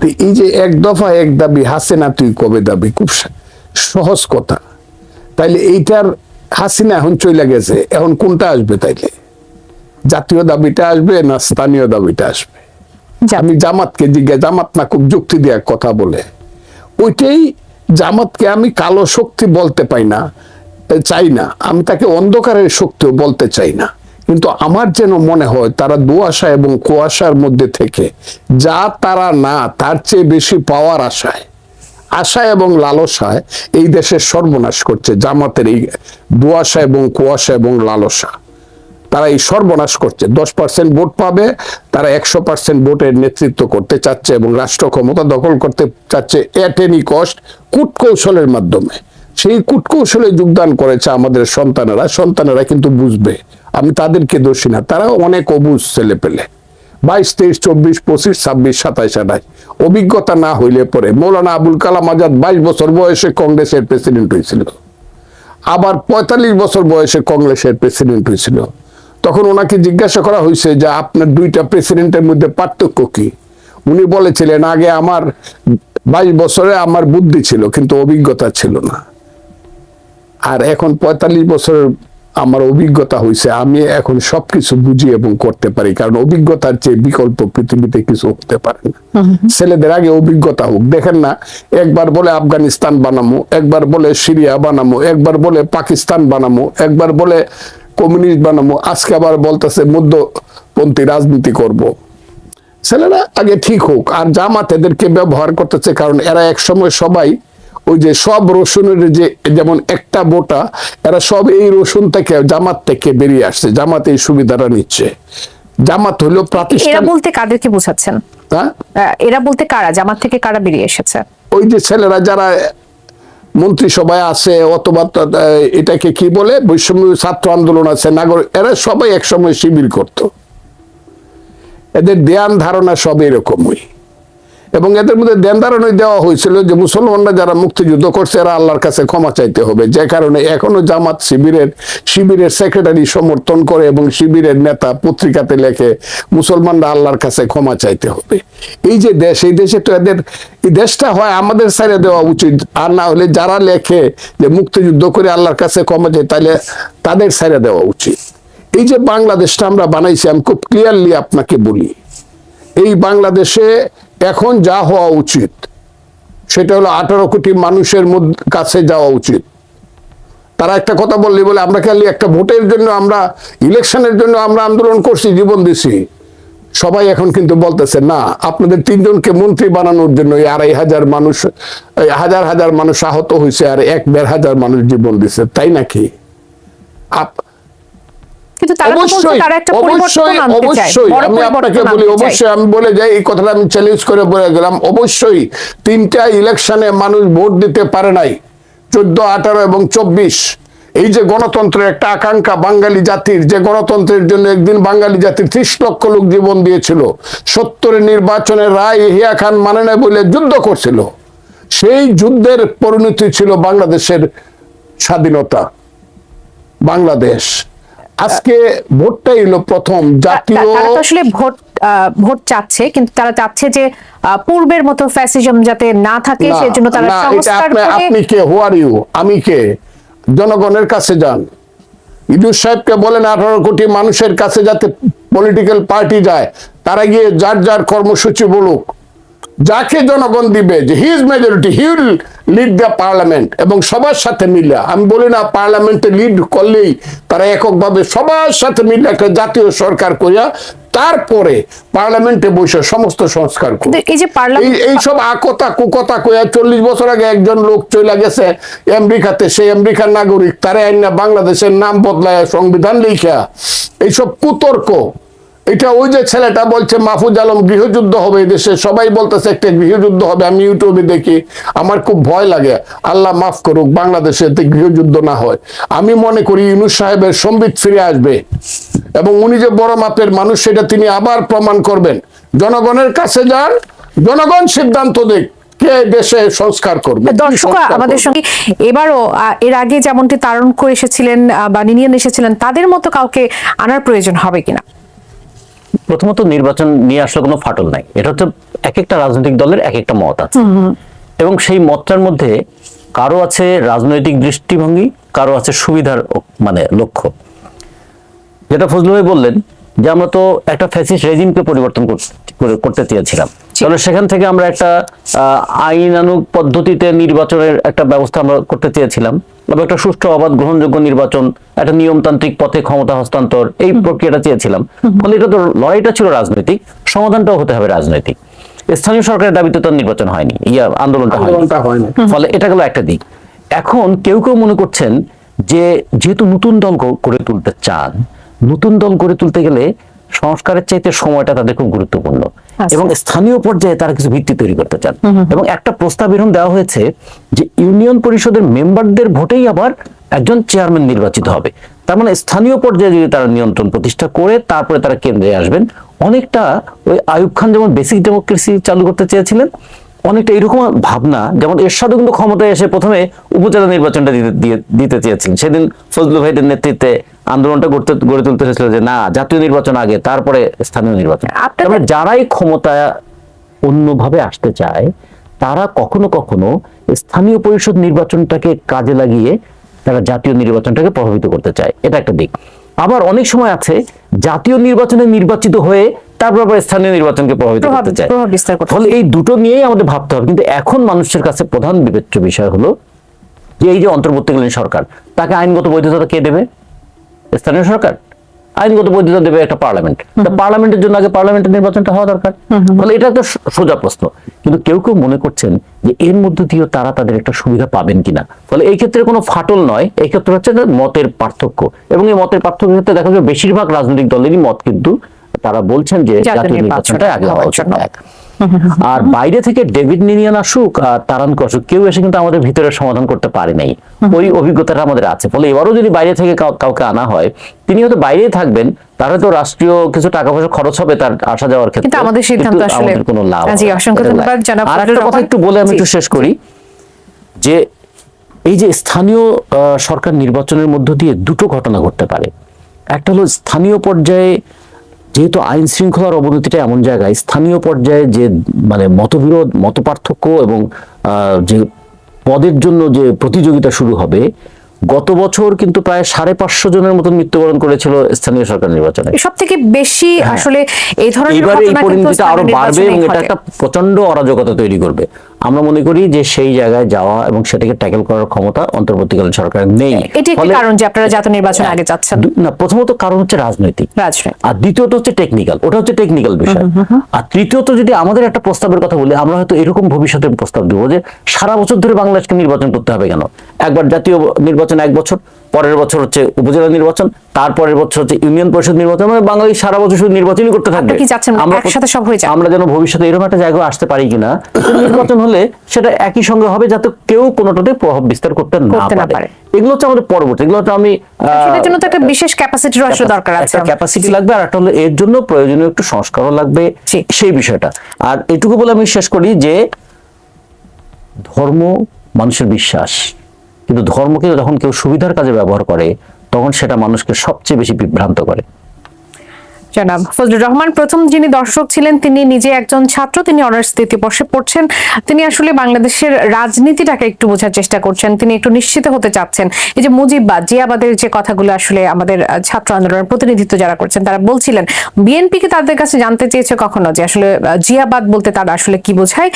তো এই যে এক দফা এক দাবি হাসিনা তুই কবে দাবি? খুব সহজ কথা। তাইলে এইটার হাসিনা এখন চলে গেছে এখন কোনটা আসবে তাইলে? জাতীয় দাবিটা আসবে না স্থানীয় দাবিটা আসবে? আমি জামাতকে জিজ্ঞাসা জামাত না খুব যুক্তি দেওয়ার কথা বলে। ওইটাই জামাতকে আমি কালো শক্তি বলতে পাই না চাই না। আমি তাকে অন্ধকারের শক্তিও বলতে চাই না। কিন্তু আমার যেন মনে হয় তারা দুয়াশা এবং কুয়াশার মধ্যে থেকে, যা তারা না, তার চেয়ে বেশি পাওয়ার আশায়, আশা এবং লালসায় এই দেশের সর্বনাশ করছে, জামাতের এই দুয়াশা এবং কুয়াশা এবং লালসা। তারা এই সর্বনাশ করছে, দশ পার্সেন্ট ভোট পাবে, তারা একশো পার্সেন্ট ভোটের নেতৃত্ব করতে চাচ্ছে এবং রাষ্ট্র ক্ষমতা দখল করতে চাচ্ছে এট এনি কস্ট কূটকৌশলের মাধ্যমে। সেই কূটকৌশলে যোগদান করেছে আমাদের সন্তানেরা সন্তানেরা কিন্তু বুঝবে। আমি তাদেরকে দোষী না। তারা অনেক অবুজ ছেলে পেলে। বাইশ, তেইশ, চব্বিশ, পঁচিশ, ছাব্বিশ, সাতাইশ আঠাশ অভিজ্ঞতা না হইলে পরে মৌলানা আবুল কালাম আজাদ বাইশ বছর বয়সে কংগ্রেসের প্রেসিডেন্ট হয়েছিল। আবার পঁয়তাল্লিশ বছর বয়সে কংগ্রেসের প্রেসিডেন্ট হয়েছিল। তখন ওনাকে জিজ্ঞাসা করা হয়েছে যে, আপনার দুইটা প্রেসিডেন্টের মধ্যে পার্থক্য কি? উনি বলেছিলেন, আগে আমার বাইশ বছরে আমার বুদ্ধি ছিল, কিন্তু অভিজ্ঞতা ছিল না। আর এখন পঁয়তাল্লিশ বছরের আমার অভিজ্ঞতা হয়েছে আমি এখন সবকিছু বুঝি এবং করতে পারি কারণ অভিজ্ঞতার চেয়ে বিকল্প পৃথিবীতে কিছু হতে পারে না ছেলেদের আগে অভিজ্ঞতা হোক দেখেন না একবার বলে আফগানিস্তান বানামো একবার বলে সিরিয়া বানামো একবার বলে পাকিস্তান বানামো একবার বলে কমিউনিস্ট বানামো আজকে আবার বলতেছে মধ্যপন্থী রাজনীতি করব। ছেলেরা আগে ঠিক হোক আর জামাত এদেরকে ব্যবহার করতেছে কারণ এরা একসময় সবাই ওই যে সব রসুনের যে যেমন একটা বোটা এরা সব এই রসুন থেকে জামাত থেকে বেরিয়ে আসছে। জামাত এই সুবিধাটা নিচ্ছে। জামাত হলো এরা বলতে কাদেরকে বোঝাচ্ছেন? হ্যাঁ? এরা বলতে কারা? জামাত থেকে কারা বেরিয়ে এসেছে? ওই যে ছেলেরা যারা মন্ত্রিসভায় আছে অথবা এটাকে কি বলে? বৈষম্য ছাত্র আন্দোলন আছে নাগরিক এরা সবাই একসময় শিবির করত। এদের ধ্যান ধারণা সব এরকমই। এবং এদের মধ্যে ধারণাই দেওয়া হয়েছিল যে মুসলমানরা যারা মুক্তিযুদ্ধ করছে, এরা আল্লাহর কাছে ক্ষমা চাইতে হবে। যে কারণে এখনও জামাত শিবিরের শিবিরের সেক্রেটারি সমর্থন করে এবং শিবিরের নেতা পত্রিকাতে লেখে, মুসলমানরা আল্লাহর কাছে ক্ষমা চাইতে হবে। এই যে দেশ, এই দেশে তো এদের, এই দেশটা হয় আমাদের সাইডে দেওয়া উচিত। আর না হলে যারা লেখে যে মুক্তিযুদ্ধ করে আল্লাহর কাছে ক্ষমা চাই তাহলে তাদের সাইডে দেওয়া উচিত। এই যে বাংলাদেশটা আমরা বানাইছি, আমি খুব ক্লিয়ারলি আপনাকে বলি। এই বাংলাদেশে এখন যা হওয়া উচিত, সেটা হলো আঠারো কোটি মানুষের কাছে যাওয়া উচিত। তারা একটা কথা বললি বলে আমরা খালি একটা ভোটের জন্য আমরা, ইলেকশনের জন্য আমরা আন্দোলন করছি, জীবন দিছি। সবাই এখন কিন্তু বলতেছে, না, আপনাদের তিনজনকে মন্ত্রী বানানোর জন্য আড়াই হাজার মানুষ হাজার হাজার মানুষ আহত হয়েছে আর এক দেড় হাজার মানুষ জীবন দিছে, তাই নাকি? কিন্তু তারা অবশ্যই একটা পরিবর্তন আনতে চায় আমি আপনাকে বলি অবশ্যই আমি বলে যাই এই কথাটা আমি চ্যালেঞ্জ করে বলে গেলাম। অবশ্যই তিনটা ইলেকশনে মানুষ ভোট দিতে পারে নাই। চোদ্দ আঠারো এবং চব্বিশ। এই যে গণতন্ত্রের একটা আকাঙ্ক্ষা বাঙালি জাতির যে গণতন্ত্রের জন্য একদিন বাঙালি জাতির ত্রিশ লক্ষ লোক জীবন দিয়েছিল। সত্তরের নির্বাচনের রায় হিয়া খান মানে না বলে যুদ্ধ করছিল। সেই যুদ্ধের পরিণতি ছিল বাংলাদেশের স্বাধীনতা বাংলাদেশ। আজকে ভোটটাই হলো প্রথম জাতীয় আসলে ভোট ভোট চাচ্ছে কিন্তু তারা চাচ্ছে যে পূর্বের মতো ফ্যাসিজম যাতে না থাকে সেজন্য তারা সংস্কার করে আপনি কে? হু আর ইউ আমি কে? জনগণের কাছে যান। ইদুর সাহেবকে বলেন আঠারো কোটি মানুষের কাছে যাতে পলিটিক্যাল পার্টি যায় তারা গিয়ে যার যার কর্মসূচি বলুক। যাকে জনগণ দিবে যে his majority he will lead the parliament এবং সবার সাথে মিলে। আমি বলি না পার্লামেন্টে লিড করলেই তারা এককভাবে সবার সাথে মিলে একটা জাতীয় সরকার করিয়া তারপরে পার্লামেন্টে বসে সমস্ত সংস্কার এইসব আকতা কুকতা কইয়া চল্লিশ বছর আগে একজন লোক চলে গেছে আমেরিকাতে সেই আমেরিকার নাগরিক তারা আইনা বাংলাদেশের নাম বদলায় সংবিধান লিখা এইসব কুতর্ক এটা ওই যে ছেলেটা বলছে মাহফুজ আলম গৃহযুদ্ধ হবে এই দেশে সবাই বলতেছে একটা গৃহযুদ্ধ হবে আমি ইউটিউবে দেখি। আমার খুব ভয় লাগে। আল্লাহ মাফ করুক বাংলাদেশে এতে গৃহযুদ্ধ না হয়। আমি মনে করি ইউনুস সাহেবের সম্বিত ফিরে আসবে। এবং উনি যে বড় মাপের মানুষ সেটা তিনি আবার প্রমাণ করবেন। জনগণের কাছে যান জনগণ সিদ্ধান্ত কে দেশে সংস্কার করবে আমাদের সঙ্গে এবারও এর আগে যেমনটি তারণ করে এসেছিলেন বা নিনিয়ন এসেছিলেন তাদের মতো কাউকে আনার প্রয়োজন হবে কিনা? প্রথমত নির্বাচন নিয়ে আসলে কোনো ফাটল নাই। এটা হচ্ছে এক একটা রাজনৈতিক দলের এক একটা মত আছে। এবং সেই মতটার মধ্যে কারও আছে রাজনৈতিক দৃষ্টিভঙ্গি কারও আছে সুবিধার মানে লক্ষ্য। যেটা ফজলু ভাই বললেন যে আমরা তো একটা ফ্যাসিস্ট রেজিমকে পরিবর্তন করতে চেয়েছিলাম। তাহলে সেখান থেকে আমরা একটা আহ, আইনানুগ পদ্ধতিতে নির্বাচনের একটা ব্যবস্থা আমরা করতে চেয়েছিলাম। এবং একটা সুষ্ঠু অবাধ গ্রহণযোগ্য নির্বাচন একটা নিয়মতান্ত্রিক পথে ক্ষমতা হস্তান্তর এই প্রক্রিয়াটা চেয়েছিলাম। ফলে এটা তো লড়াইটা ছিল রাজনৈতিক সমাধানটাও হতে হবে রাজনৈতিক। স্থানীয় সরকারের দাবিতে তো নির্বাচন হয়নি ইয়া আন্দোলনটা হয়নি। ফলে এটা গেল একটা দিক। এখন কেউ কেউ মনে করছেন যে যেহেতু নতুন দল করে তুলতে চান নতুন দল গড়ে তুলতে গেলে সংস্কারের চাইতে সময়টা তাদের খুব গুরুত্বপূর্ণ। আচ্ছা। এবং স্থানীয় পর্যায়ে তারা কিছু ভিত্তি তৈরি করতে চান। এবং একটা প্রস্তাব এরকম দেওয়া হয়েছে যে ইউনিয়ন পরিষদের মেম্বারদের ভোটেই আবার একজন চেয়ারম্যান নির্বাচিত হবে। তার মানে স্থানীয় পর্যায়ে যদি তারা নিয়ন্ত্রণ প্রতিষ্ঠা করে তারপরে তারা কেন্দ্রে আসবেন। অনেকটা ওই আয়ুব খান যেমন বেসিক ডেমোক্রেসি চালু করতে চেয়েছিলেন অনেকটা এরকম ভাবনা যেমন এরশাদও কিন্তু ক্ষমতায় এসে প্রথমে উপজেলা নির্বাচনটা দিতে দিতে চেয়েছিলেন। সেদিন ফজলু ভাইদের নেতৃত্বে আন্দোলনটা করতে গড়ে তুলতে হয়েছিল যে না জাতীয় নির্বাচন আগে তারপরে স্থানীয় নির্বাচন। তারপরে যারাই ক্ষমতা অন্যভাবে আসতে চায় তারা কখনো কখনো স্থানীয় পরিষদ নির্বাচনটাকে কাজে লাগিয়ে তারা জাতীয় নির্বাচনটাকে প্রভাবিত করতে চায়। এটা একটা দিক। আবার অনেক সময় আছে জাতীয় নির্বাচনে নির্বাচিত হয়ে তারপর আবার স্থানীয় নির্বাচনকে প্রভাবিত করতে চায়। ফলে এই দুটো নিয়েই আমাদের ভাবতে হবে। কিন্তু এখন মানুষের কাছে প্রধান বিবেচ্য বিষয় হলো যে এই যে অন্তর্বর্তীকালীন সরকার তাকে আইনগত বৈধতা কে দেবে? স্থানীয় সরকার। আইনগত বৈধতা দেবে একটা পার্লামেন্ট। পার্লামেন্টের জন্য আগে পার্লামেন্টের নির্বাচনটা হওয়া দরকার। ফলে এটা তো সোজা প্রশ্ন। কিন্তু কেউ কেউ মনে করছেন যে এর মধ্য দিয়েও তারা তাদের একটা সুবিধা পাবেন কিনা। ফলে এই ক্ষেত্রে কোনো ফাটল নয়। এই ক্ষেত্রে হচ্ছে মতের পার্থক্য। এবং এই মতের পার্থক্য ক্ষেত্রে দেখা যাবে বেশিরভাগ রাজনৈতিক দলেরই মত কিন্তু তারা বলছেন যে জাতীয় নির্বাচনটা আগে হওয়া উচিত। আর বাইরে থেকে ডেভিড নিনিয়ান আসুক আর তারানকো আসুক কেউ এসে কিন্তু আমাদের ভিতরে সমাধান করতে পারে নাই। ওই অভিজ্ঞতাটা আমাদের আছে। ফলে এবারও যদি বাইরে থেকে কাউকে আনা হয় তিনি হয়তো বাইরেই থাকবেন তার হয়তো রাষ্ট্রীয় কিছু টাকা পয়সা খরচ হবে তার আসা যাওয়ার ক্ষেত্রে। কিন্তু আমাদের সিদ্ধান্ত আসলে- কোনো লাভ জি, অসংখ্য ধন্যবাদ জনাব আর একটা কথা একটু বলে আমি। একটু শেষ করি যে এই যে স্থানীয় সরকার নির্বাচনের মধ্য দিয়ে দুটো ঘটনা ঘটতে পারে। একটা হলো স্থানীয় পর্যায়ে যেহেতু আইন শৃঙ্খলার অবনতিটা এমন জায়গায় স্থানীয় পর্যায়ে যে মানে মতবিরোধ মতপার্থক্য এবং যে পদের জন্য যে প্রতিযোগিতা শুরু হবে গত বছর কিন্তু প্রায় সাড়ে পাঁচশো জনের মতন মৃত্যুবরণ করেছিল স্থানীয় সরকার নির্বাচনে। সব থেকে বেশি আসলে এই ধরনের হ্যাঁ। এবারে এই পরিণতিটা আরও বাড়বে এবং এটা একটা প্রচণ্ড অরাজকতা তৈরি করবে। আমরা মনে করি যে সেই জায়গায় যাওয়া এবং সেটাকে ট্যাকেল করার ক্ষমতা অন্তর্বর্তীকালীন সরকারের নেই। এটি একটি কারণ যে আপনারা জাতীয় নির্বাচন আগে যাচ্ছেন। না প্রথমত কারণ হচ্ছে রাজনৈতিক। রাজনৈতিক। আর দ্বিতীয়ত হচ্ছে টেকনিক্যাল ওটা হচ্ছে টেকনিক্যাল বিষয়। আর তৃতীয়ত যদি আমাদের একটা প্রস্তাবের কথা বলি আমরা হয়তো এরকম ভবিষ্যতের প্রস্তাব দেবো যে সারা বছর ধরে বাংলাদেশকে নির্বাচন করতে হবে কেন? একবার জাতীয় নির্বাচন এক বছর পরের বছর হচ্ছে উপজেলা নির্বাচন তারপরের বছর হচ্ছে ইউনিয়ন পরিষদ নির্বাচন মানে বাঙালি সারা বছর শুধু নির্বাচনই করতে থাকবে চাচ্ছেন? একসাথে সব হয়ে যাক? আমরা যেন ভবিষ্যতে এরকম একটা জায়গায় আসতে পারি কিনা নির্বাচন হলে সেটা একই সঙ্গে হবে যাতে কেউ কোনোটাতে প্রভাব বিস্তার করতে না পারে। এগুলো হচ্ছে আমাদের পরবর্তী এগুলো হচ্ছে আমি সেটার জন্য তো একটা বিশেষ ক্যাপাসিটির আসলে দরকার আছে একটা ক্যাপাসিটি লাগবে আর একটা হলো এর জন্য প্রয়োজনীয় একটু সংস্কারও লাগবে। সেই বিষয়টা আর এটুকু বলে আমি শেষ করি যে ধর্ম মানুষের বিশ্বাস কিন্তু ধর্মকে যখন কেউ সুবিধার কাজে ব্যবহার করে, তখন সেটা মানুষকে সবচেয়ে বেশি বিভ্রান্ত করে। জনাব ফজলুর রহমান, প্রথম যিনি দর্শক ছিলেন, তিনি নিজে একজন ছাত্র, তিনি অনার্স তৃতীয় বর্ষে পড়ছেন। তিনি আসলে বাংলাদেশের রাজনীতিটাকে একটু বোঝার চেষ্টা করছেন। তিনি একটু নিশ্চিত হতে চাচ্ছেন। এই যে মুজিববাদ জিয়াবাদের যে কথাগুলো আসলে আমাদের ছাত্র আন্দোলনের প্রতিনিধিত্ব যারা করছেন, তারা বলছিলেন, বিএনপি কে তাদের কাছে জানতে চেয়েছে কখনো যে আসলে জিয়াবাদ বলতে তারা আসলে কি বোঝায়?